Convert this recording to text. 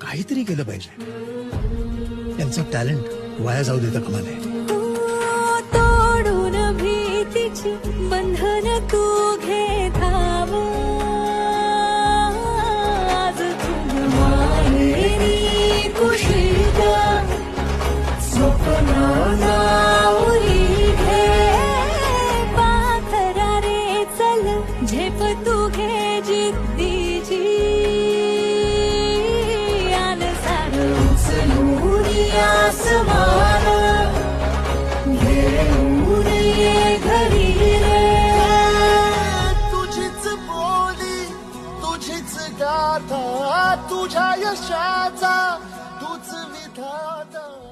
काहीतरी केलं पाहिजे. त्यांचं टॅलेंट वाया जाऊ देतं कामा नये. तोडून भीतीची बंधन तू घे धाव आज तुझ माहेरी स्वप्नाला उरी घे. पाखरा रे चल झेप तू घे जिद्दीची. आसमान. घेऊन ये घरी तुझीच बोली तुझीच गाथा तुझ्या यशाचा तूच विधाता.